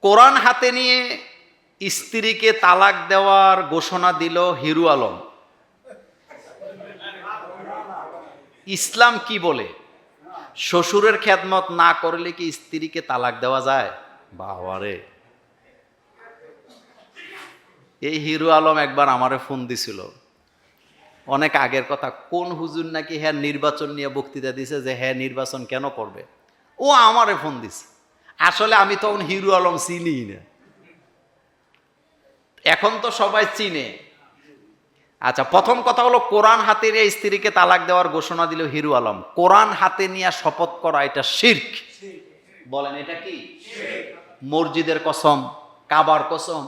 কোরআন হাতে নিয়ে স্ত্রীকে তালাক দেওয়ার ঘোষণা দিল হিরু আলম। ইসলাম কি বলে? শ্বশুরের খেদমত না করলে কি স্ত্রীকে তালাক দেওয়া যায়? বাবারে। এই হিরু আলম একবার আমারে ফোন দিছিল। অনেক আগের কথা, কোন হুজুর নাকি হ্যাঁ নির্বাচন নিয়ে বক্তৃতা দিছে যে হ্যাঁ নির্বাচন কেন করবে? ও আমারে ফোন দিছে। আসলে আমি তখন হিরু আলম চিনি না। এখন তো সবাই চিনে। আচ্ছা প্রথম কথা হলো কোরআন হাতে নিয়ে স্ত্রীকে তালাক দেওয়ার ঘোষণা দিল হিরু আলম। কোরআন হাতে নিয়ে শপথ করা এটা শির্ক। বলেন, এটা কি? মসজিদের কসম, কাবার কসম,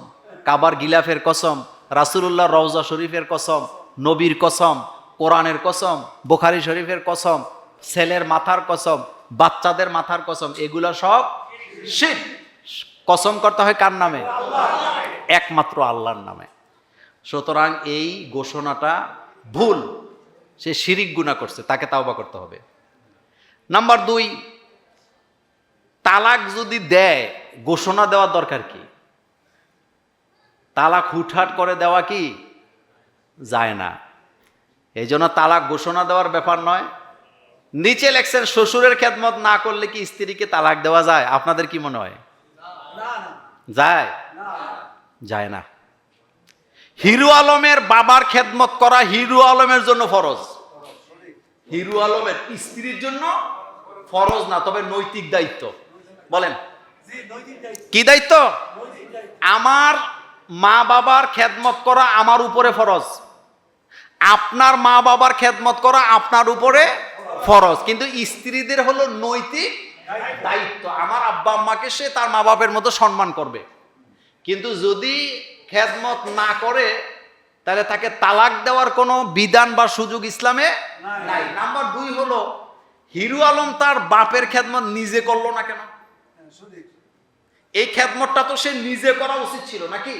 কাবার গিলাফের কসম রাসুলুল্লাহ রওজা শরীফের কসম, নবীর কসম, কোরআনের কসম, বোখারি শরীফের কসম, ছেলের মাথার কসম, বাচ্চাদের মাথার কসম, এগুলো সব শির। কসম করতে হয় কার নামে? একমাত্র আল্লাহর নামে। সুতরাং এই ঘোষণাটা ভুল। সে শিরিক গুণা করছে, তাকে তাওবা করতে হবে। নাম্বার দুই, তালাক যদি দেয়, ঘোষণা দেওয়ার দরকার কি? তালাক হুটহাট করে দেওয়া কি? যায় না। এই জন্য তালাক ঘোষণা দেওয়ার ব্যাপার নয়। নিচে লেখছেন, শ্বশুরের খেদমত না করলে কি স্ত্রীকে তালাক দেওয়া যায়? আপনাদের কি মনে হয়? যায়? যায় না। হিরু আলমের বাবার খেদমত করা হিরু আলমের জন্য ফরজ। হিরু আলমের স্ত্রীর জন্য ফরজ না, তবে নৈতিক দায়িত্ব। বলেন, কি দায়িত্ব? আমার মা বাবার খেদমত করা আমার উপরে ফরজ। আপনার মা বাবার খেদমত করা আপনার উপরে ফরজ। কিন্তু স্ত্রীদের হলো নৈতিক দায়িত্ব। আমার আব্বা আম্মাকে সে তার মা বাপের মতো সম্মান করবে। কিন্তু যদি খেদমত না করে তাহলে তাকে তালাক দেওয়ার কোনো বিধান বা সুযোগ ইসলামে নাই। নাম্বার দুই হলো হিরু আলম তার বাপের খেদমত নিজে করল না কেন? এই খেদমতটা তো সে নিজে করা উচিত ছিল নাকি?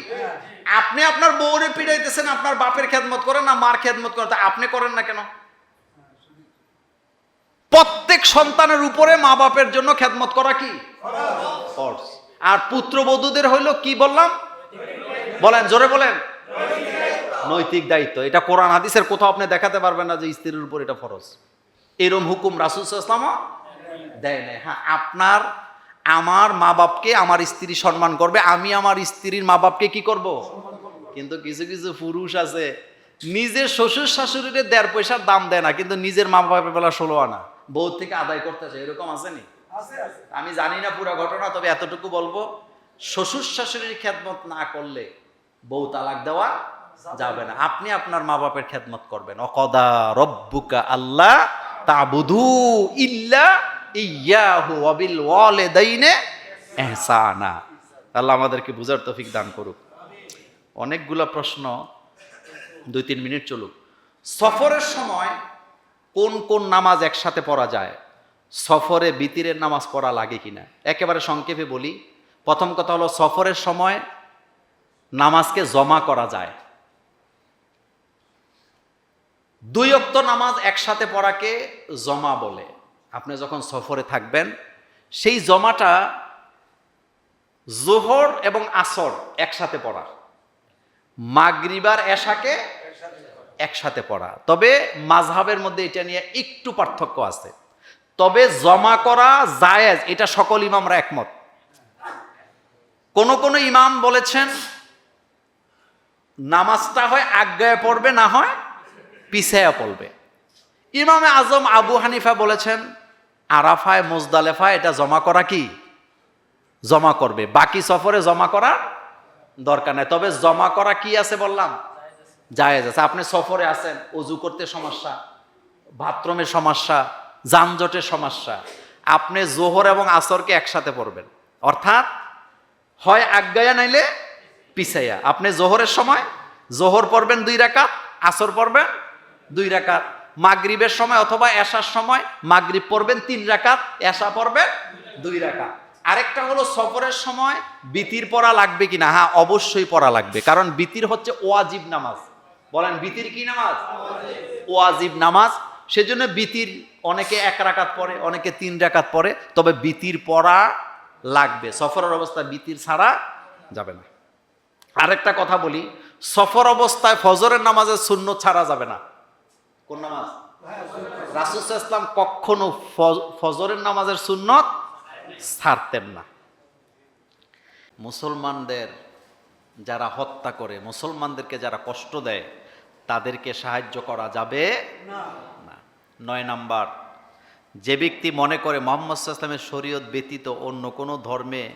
আপনি আপনার বউরে পিড়াইতেছেন আপনার বাপের খেদমত করেন না মার খেদমত করেন তা আপনি করেন না কেন? প্রত্যেক সন্তানের উপরে মা বাপের জন্য খেদমত করা কি? ফরজ। আর পুত্রবধূদের হইল কি বললাম? বলেন, জোরে বলেন। নৈতিক দায়িত্ব। এটা কোরআন হাদিসের কোথাও আপনি দেখাতে পারবেন না যে স্ত্রীর উপর এটা ফরজ। এরম হুকুম রাসুল ইসলাম দেয় নাই। হ্যাঁ আপনার, আমার মা বাপকে আমার স্ত্রী সম্মান করবে, আমি আমার স্ত্রীর মা বাপকে কি করব? কিন্তু কিছু কিছু পুরুষ আছে, নিজের শ্বশুর শাশুড়ির দেড় পয়সার দাম দেয় না, কিন্তু নিজের মা বাপের বেলা ষোলো আনা। বউ থেকে আদায় করতে করতেছে এরকম আসেনি আমি জানি না পুরো ঘটনা তবে এতটুকু বলব শ্বশুর শাশুড়ির খেদমত না করলে বউ তালাক দেওয়া যাবে না। আপনি আপনার মা বাপের খেদমত করবেন। অকদা রব্বুকা আল্লাহ তাবুদু ইল্লা ইয়াহু ওয়াবিল ওয়ালিদাইনে ইহসানা। আল্লাহ আমাদেরকে বুঝার তৌফিক দান করুক। অনেকগুলো প্রশ্ন দুই তিন মিনিট চলুক। সফরের সময় কোন কোন নামাজ একসাথে পড়া যায়? সফরে বিতিরের নামাজ পড়া লাগে কিনা? একেবারে সংক্ষেপে বলি। প্রথম কথা হলো, সফরের সময় নামাজকে জমা করা যায়। দুই অক্ত নামাজ একসাথে পড়াকে জমা বলে। আপনি যখন সফরে থাকবেন, সেই জমাটা জোহর এবং আসর একসাথে পড়া মাগরিবার, এশাকে একসাথে পড়া। তবে মাঝহাবের মধ্যে এটা নিয়ে একটু পার্থক্য আছে। তবে জমা করা জায়েজ, এটা সকল ইমামরা একমত। কোন কোন ইমাম বলেছেন, নামাজটা হয় আজ্ঞায় পড়বে, না হয় পিছায়া পড়বে। ইমামে আজম আবু হানিফা বলেছেন, আরাফায়, মোজদালেফায় এটা জমা করা কি? জমা করবে। বাকি সফরে জমা করা দরকার নাই। তবে জমা করা কি আছে বললাম? জায়েজ আছে। আপনি সফরে আছেন অজু করতে সমস্যা বাথরুমের সমস্যা যানজটের সমস্যা। আপনি জোহর এবং আসরকে একসাথে পড়বেন। অর্থাৎ হয় আজ্ঞায়া নাইলে পিছাইয়া। আপনি জোহরের সময়, জোহর পড়বেন দুই রাকাত, আসর পড়বেন দুই রাকাত। মাগরিবের সময় অথবা এশার সময় মাগরিব পড়বেন তিন রাকাত, এশা পড়বেন দুই রাকাত। আরেকটা হলো সফরের সময় বিতির পড়া লাগবে কিনা? হ্যাঁ অবশ্যই পড়া লাগবে। কারণ বিতির হচ্ছে ওয়াজিব নামাজ। বলেন, বিতির কি নামাজ? ওয়াজিব নামাজ। সেজন্য বিতির অনেকে এক রাকাত পড়ে, অনেকে তিন রাকাত পড়ে, তবে বিতির পড়া লাগবে। সফরের অবস্থায় বিতির ছাড়া যাবে না। আরেকটা কথা বলি, সফর অবস্থায় ফজরের নামাজের শূন্য ছাড়া যাবে না। কোন নামাজ? রাসুল ইসলাম কখনো ফজরের নামাজের সুন্নত ছাড়তেন না। মুসলমানদের যারা হত্যা করে মুসলমানদেরকে যারা কষ্ট দেয় তাদেরকে সাহায্য করা যাবে না। নয় নাম্বার যে ব্যক্তি মনে করে মোহাম্মদ ইসলামের শরীয়ত ব্যতীত অন্য কোনো ধর্মে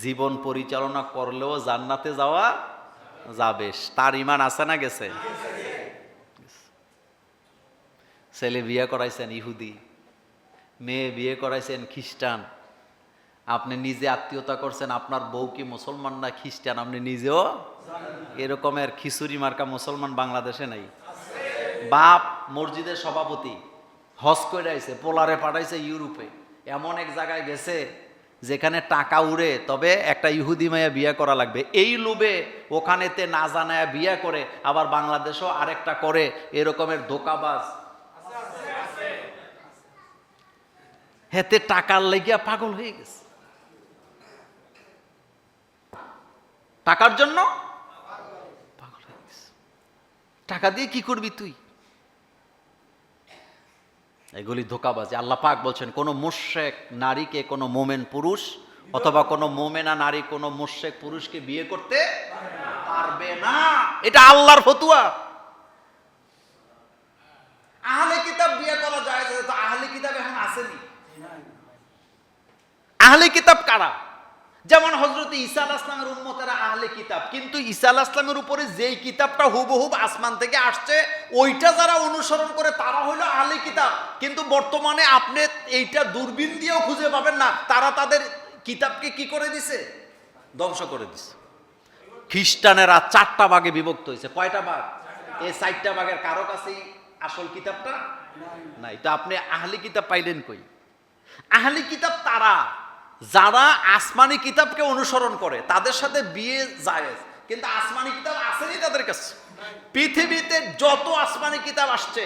জীবন পরিচালনা করলেও জান্নাতে যাওয়া যাবে তার ইমান আছে না গেছে? ছেলে বিয়ে করাইছেন ইহুদি মেয়ে বিয়ে করাইছেন খ্রিস্টান আপনি নিজে আত্মীয়তা করছেন, আপনার বউ কি মুসলমান না খ্রিস্টান? আপনি নিজেও এরকমের খিচুড়ি মার্কা মুসলমান বাংলাদেশে নাই। বাপ মসজিদের সভাপতি, হজ করে আইছে পোলারে পাঠাইছে ইউরোপে। এমন এক জায়গায় গেছে যেখানে টাকা উড়ে, তবে একটা ইহুদি মায়া বিয়ে করা লাগবে। এই লোভে ওখানেতে না জানায় বিয়ে করে, আবার বাংলাদেশও আরেকটা করে এরকমের ধোকাবাজ। হেতে টাকার লেগিয়া পাগল হয়ে গেছে। টাকার জন্য? পাগল টাকা দিয়ে কি করবি তুই? এগুলি ধোকাবাজি। আল্লাহ পাক বলছেন, কোনো মুশেক নারীকে কোনো মোমেন পুরুষ অথবা কোনো মোমেনা নারী কোনো মুশেক পুরুষকে বিয়ে করতে পারবে না। এটা আল্লাহর ফতুয়া। আহলে কিতাব বিয়ে করা যায় আহলে কিতাব এখন আসেনি। আহলে কিতাব কারা? যেমন হজরত ঈসা আল আসলামের উন্মতেরা আহলে কিতাব, কিন্তু ঈসা আল আসলামের উপরে যেই কিতাবটা হুবহুব আসমান থেকে আসছে, ওইটা যারা অনুসরণ করে তারা হইল আহলে কিতাব। কিন্তু বর্তমানে আপনি এইটা দূরবীন দিয়েও খুঁজে পাবেন না, তারা তাদের কিতাবকে কি করে দিছে? ধ্বংস করে দিছে। খ্রিস্টানেরা চারটা ভাগে বিভক্ত হয়েছে। কয়টা ভাগ? এই চারটা ভাগের কারও কাছেই আসল কিতাবটা? নাই। তো আপনি আহলি কিতাব পাইলেন কই? আহলি কিতাব তারা যারা আসমানি কিতাবকে অনুসরণ করে, তাদের সাথে বিয়ে জায়েজ। কিন্তু আসমানি কিতাব আসেনি তাদের কাছে। পৃথিবীতে যত আসমানি কিতাব আসছে,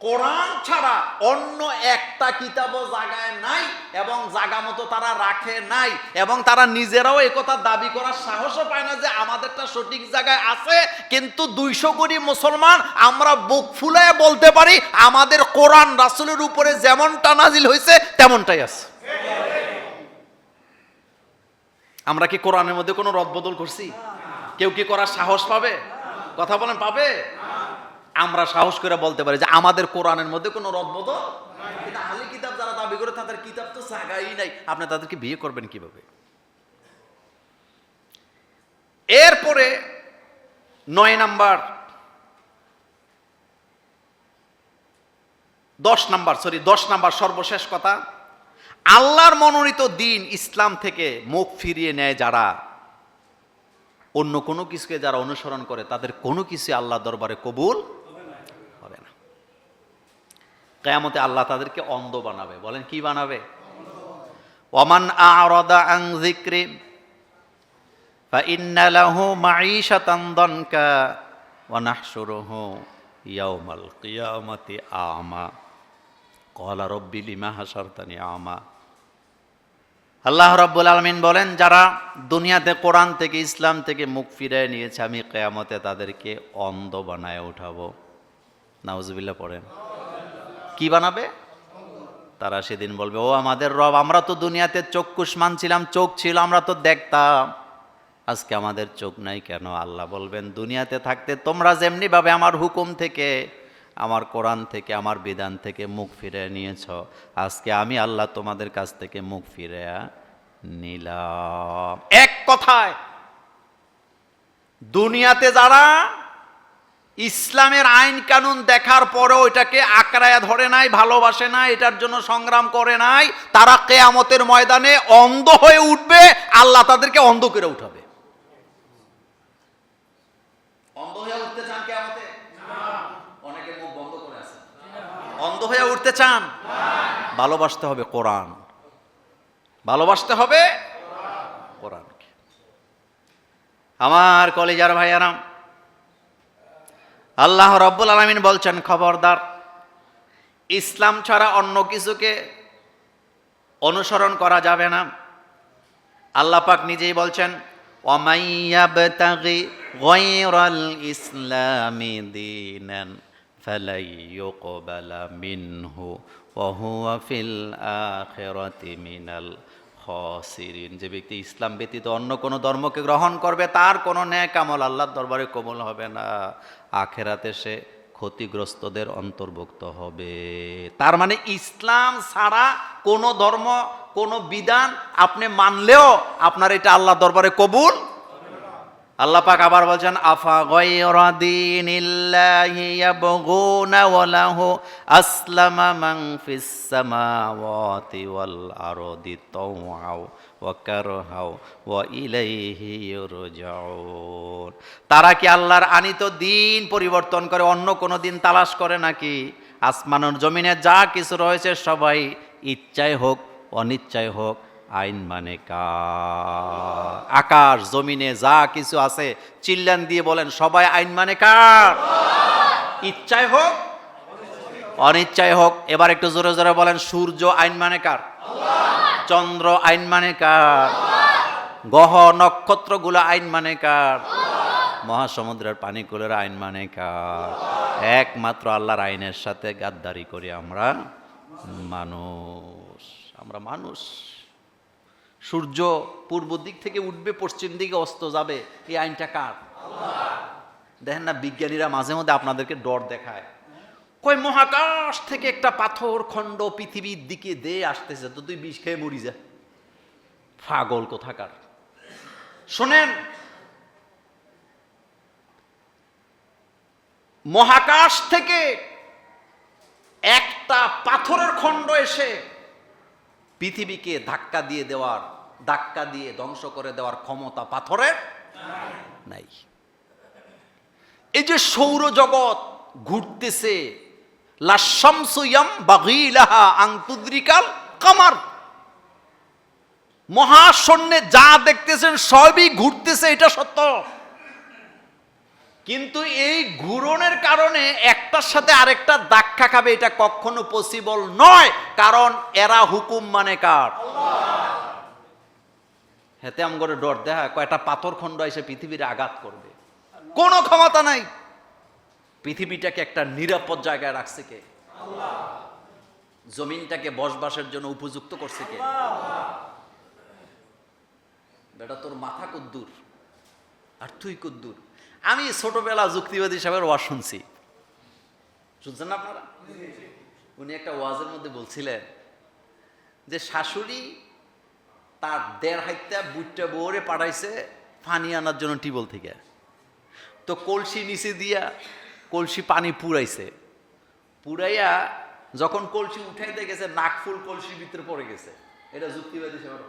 কোরআন ছাড়া অন্য একটা কিতাবও জায়গায় নাই এবং জাগা মতো তারা রাখে নাই এবং তারা নিজেরাও একথা দাবি করার সাহসও পায় না যে আমাদেরটা সঠিক জায়গায় আছে, কিন্তু দুইশো কোটি মুসলমান আমরা বুক ফুলায় বলতে পারি আমাদের কোরআন রাসুলের উপরে যেমনটা নাজিল হয়েছে, তেমনটাই আছে। আমরা কি কোরআনের মধ্যে কোনো রদবদল করছি? কেউ কি করার সাহস পাবে? কথা বলেন, পাবে? আমরা সাহস করে বলতে পারি যে আমাদের কোরআনের মধ্যে কোনো রদবদল কিন্তু আহলে কিতাব যারা দাবি করে, তাদের কিতাব তো জায়গাই নাই। আপনি তাদেরকে বিয়ে করবেন কীভাবে? এরপরে নয় নাম্বার, দশ নাম্বার সরি দশ নাম্বার সর্বশেষ কথা। আল্লাহর মনোনীত দিন ইসলাম থেকে মুখ ফিরিয়ে নেয় যারা? অন্য কোনো কিছুকে যারা অনুসরণ করে, তাদের কোনো কিছু আল্লাহ দরবারে কবুল হবে না। কেয়ামতে আল্লাহ তাদেরকে অন্ধ বানাবে। বলেন, কি বানাবে? ওমান আং আমা। আল্লাহ রব্বুল আলমিন বলেন, যারা দুনিয়াতে কোরআন থেকে ইসলাম থেকে মুখ ফিরিয়ে নিয়েছে, আমি কেয়ামতে তাদেরকে অন্ধ বানায় উঠাবো। নাউজবিল্লা পড়েন। কি বানাবে? তারা সেদিন বলবে, ও আমাদের রব, আমরা তো দুনিয়াতে চক্ষুষ্মান ছিলাম চোখ ছিল, আমরা তো দেখতাম। আজকে আমাদের চোখ নাই কেন? আল্লাহ বলবেন, দুনিয়াতে থাকতে তোমরা যেমনিভাবে আমার হুকুম থেকে আমার কোরআন থেকে, আমার বিধান থেকে মুখ ফিরে নিয়েছ। আজকে আমি আল্লাহ তোমাদের কাছ থেকে মুখ ফিরে নিলাম। এক কথায়, দুনিয়াতে যারা ইসলামের আইন কানুন দেখার পরেও এটাকে আঁকড়ায় ধরে নাই, ভালোবাসে নাই, এটার জন্য সংগ্রাম করে নাই, তারা কেয়ামতের ময়দানে অন্ধ হয়ে উঠবে, আল্লাহ তাদেরকে অন্ধ করে উঠাবে অন্ধ হয়ে উঠতে চান কেয়ামতে অনেকে মুখ বন্ধ করে আছে অন্ধ হয়ে উঠতে চান? ভালোবাসতে হবে কোরআন। ভালোবাসতে হবে কোরআনকে। আমার কলেজার ভাইয়ারাম, আল্লাহ রব্বুল আলমিন বলছেন, খবরদার, ইসলাম ছাড়া অন্য কিছুকে অনুসরণ করা যাবে না। আল্লাহ পাক নিজেই বলছেন ওয়ামাইয়াবতাগি গায়রাল ইসলামি দীনান। ইউকবালা মিনহু ওয়া হুয়া ফিল আখিরাতি মিনাল খাসিরিন যে ব্যক্তি ইসলাম ব্যতীত অন্য কোনো ধর্মকে গ্রহণ করবে, তার কোনো ন্যাক আমল আল্লাহর দরবারে কবুল হবে না। আখেরাতে সে ক্ষতিগ্রস্তদের অন্তর্ভুক্ত হবে। তার মানে ইসলাম ছাড়া কোনো ধর্ম, কোনো বিধান আপনি মানলেও আপনার এটা আল্লাহ দরবারে কবুল আল্লাহ পাক আবার বলছেন, আফা গায়রা দীনিল্লাহি ইয়াবগুনা ওয়া লাহু আসলামা মান ফিস সামাওয়াতি ওয়াল আরদি তাওআও ওয়া কারহাও ওয়া ইলাইহি ইউরজাউন। তারা কি আল্লাহর আনিত দিন পরিবর্তন করে অন্য কোনো দিন তালাশ করে নাকি? আসমানের জমিনে যা কিছু রয়েছে সবাই ইচ্ছায় হোক, অনিচ্ছায় হোক আইন মানে কার? আকাশ, জমিনে যা কিছু আছে, চিল্লান দিয়ে বলেন, সবাই আইন মানে কার? ইচ্ছায় হোক অনিচ্ছায় হোক, এবার একটু জোরে জোরে বলেন, সূর্য আইন মানে কার? চন্দ্র আইন মানে কার? গহ নক্ষত্রগুলো আইন মানে কার? মহাসমুদ্রের পানিগুলোর আইন মানে কার? একমাত্র আল্লাহর আইনের সাথে গাদ্দারি করি আমরা মানুষ। আমরা মানুষ। সূর্য পূর্ব দিক থেকে উঠবে পশ্চিম দিকে অস্ত যাবে এই আইনটা কার? দেখেন না বিজ্ঞানীরা মাঝে মধ্যে আপনাদেরকে ডর দেখায়। কই মহাকাশ থেকে একটা পাথর খণ্ড পৃথিবীর দিকে দে আসতেছে তো তুই বিষ খেয়ে মরি যা। পাগল কোথাকার। শোনেন মহাকাশ থেকে একটা পাথরের খণ্ড এসে পৃথিবীকে ধাক্কা দিয়ে দেওয়ার ধাক্কা দিয়ে ধ্বংস করে দেওয়ার ক্ষমতা পাথরের নাই। এই যে সৌরজগৎ ঘুরতেছে লাশামসুয়াম মহাশূন্যে যা দেখতেছেন, সবই ঘুরতেছে, এটা সত্য। কিন্তু এই ঘুরনের কারণে একটার সাথে আরেকটা ধাক্কা খাবে, এটা কখনো পসিবল নয়, কারণ এরা হুকুম মানে কার? হেতে আম করে ডর দেখা কয়টা পাথর খণ্ড এসে পৃথিবীর আঘাত করবে। কোনো ক্ষমতা নাই। পৃথিবীটাকে একটা নিরাপদ জায়গায় রাখছে কে? জমিনটাকে বসবাসের জন্য উপযুক্ত করছে কে? বেটা তোর মাথা কদ্দুর আর তুই কদ্দুর। আমি ছোটবেলা যুক্তিবাদী সাহেবের ওয়াজ শুনছি। শুনছেন না আপনারা? উনি একটা ওয়াজের মধ্যে বলছিলেন যে শাশুড়ি তার দেড় হাইতা বুটটা বউরে পাঠাইছে পানি আনার জন্য টিবল থেকে। তো কলসি নিচে দিয়া কলসি পানি পুরাইছে পুরাইয়া যখন কলসি উঠাইতে গেছে নাকফুল কলসির ভিতরে পড়ে গেছে। এটা যুক্তিবাদী সেবার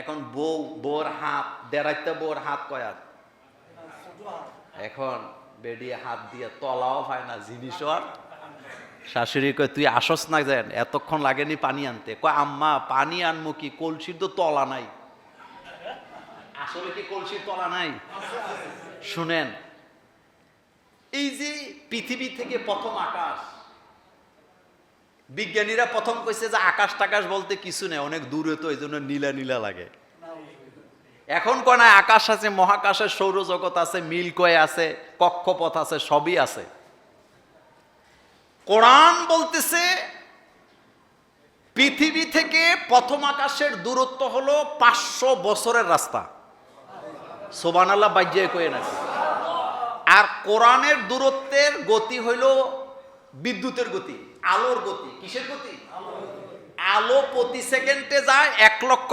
এখন বউ, বউর হাত দেড়াইতে বউর হাত কয়াত এখন বেডিয়ে হাত দিয়ে তলাও পায় না, জিনিসও আর শাশুড়ি কয়, তুই আসস না যেন এতক্ষণ লাগেনি পানি আনতে। কয়, আম্মা, পানি আনমু কি? কলসির তো তলা নাই। আসলে কি কলসির তলা নাই? শুনেন, এই যে পৃথিবী থেকে প্রথম আকাশ, বিজ্ঞানীরা প্রথম কইছে যে আকাশ টাকাশ বলতে কিছু নেই, অনেক দূরে তো এই জন্য নীলা নীলা লাগে। এখন কোন আকাশ আছে, মহাকাশের সৌরজগৎ আছে মিল্কওয়ে আছে, কক্ষপথ আছে, সবই আছে। কোরআন বলতেছে, পৃথিবী থেকে প্রথম আকাশের দূরত্ব হলো পাঁচশো বছরের রাস্তা। সোবান আল্লাহ বাজ্যে কয়ে আর কোরআনের দূরত্বের গতি হইল বিদ্যুতের গতি, আলোর গতি। কিসের গতি? আলো প্রতি সেকেন্ডে যায় এক লক্ষ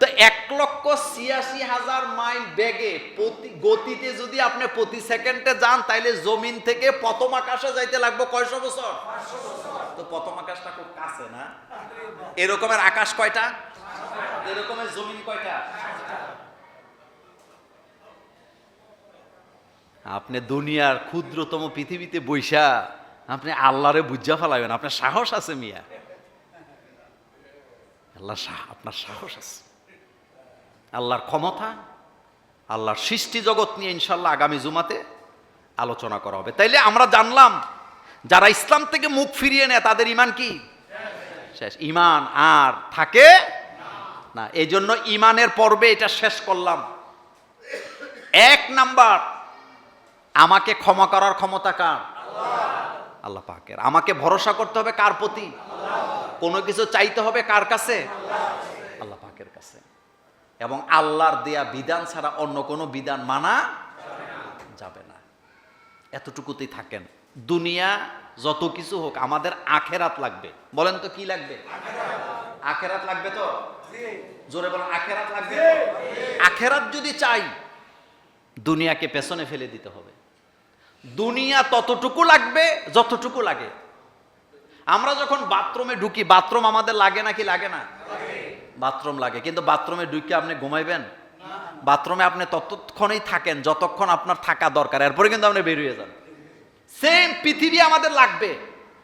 তো এক লক্ষ ছিয়াশি হাজার মাইল বেগে প্রতি গতিতে যদি আপনি প্রতি সেকেন্ডে যান, তাইলে জমিন থেকে প্রথম আকাশে যাইতে লাগবে কয়শো বছর? তো প্রথম আকাশটা খুব কাছে না? এরকমের আকাশ কয়টা? এরকমের জমিন কয়টা? আপনি দুনিয়ার ক্ষুদ্রতম পৃথিবীতে বৈশা, আপনি আল্লাহরে বুঝা ফেলাবেন আপনার সাহস আছে মিয়া। আল্লাহ আপনার সাহস আছে। আল্লাহর ক্ষমতা, আল্লাহর সৃষ্টি জগৎ নিয়ে ইনশাল্লাহ আগামী জুমাতে আলোচনা করা হবে। তাইলে আমরা জানলাম, যারা ইসলাম থেকে মুখ ফিরিয়ে নেয়, তাদের ইমান কি? শেষ। ইমান আর থাকে না। এই জন্য ইমানের পর্বে এটা শেষ করলাম। এক নাম্বার, আমাকে ক্ষমা করার ক্ষমতা কার? আল্লাহ পাকের। আমাকে ভরসা করতে হবে কার প্রতি? কোনো কিছু চাইতে হবে কার কাছে? আল্লাহ পাকের কাছে। এবং আল্লাহর দেয়া বিধান ছাড়া অন্য কোনো বিধান মানা যাবে না। এতটুকুতেই থাকেন। দুনিয়া যত কিছু হোক আমাদের আখেরাত লাগবে। বলেন তো কি লাগবে? আখেরাত লাগবে তো? জোরে বলেন আখেরাত লাগবে? আখেরাত যদি চাই দুনিয়াকে পেছনে ফেলে দিতে হবে। দুনিয়া ততটুকু লাগবে যতটুকু লাগে। আমরা যখন বাথরুমে ঢুকি বাথরুম আমাদের লাগে নাকি লাগে না? বাথরুম লাগে। কিন্তু বাথরুমে ঢুকে আপনি ঘুমাইবেন? বাথরুমে আপনি ততক্ষণেই থাকেন, যতক্ষণ আপনার থাকা দরকার। এরপরে কিন্তু আপনি বেরিয়ে যান। সেম পৃথিবী আমাদের লাগবে।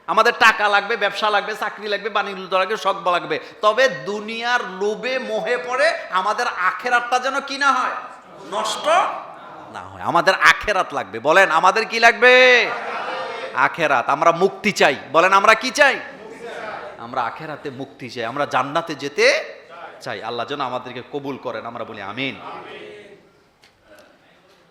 আমাদের টাকা লাগবে, ব্যবসা লাগবে, চাকরি লাগবে, বাণিজ্য লাগবে শখ লাগবে। তবে দুনিয়ার লোভে মোহে পড়ে আমাদের আখেরাতটা যেন কি না হয়? নষ্ট না হয়। আমাদের আখেরাত লাগবে। বলেন, আমাদের কি লাগবে? আখেরাত। আমরা মুক্তি চাই। বলেন, আমরা কি চাই? আমরা আখেরাতে মুক্তি চাই। আমরা জান্নাতে যেতে চাই। আল্লাহ যেন আমাদেরকে কবুল করেন। আমরা বলি আমিন।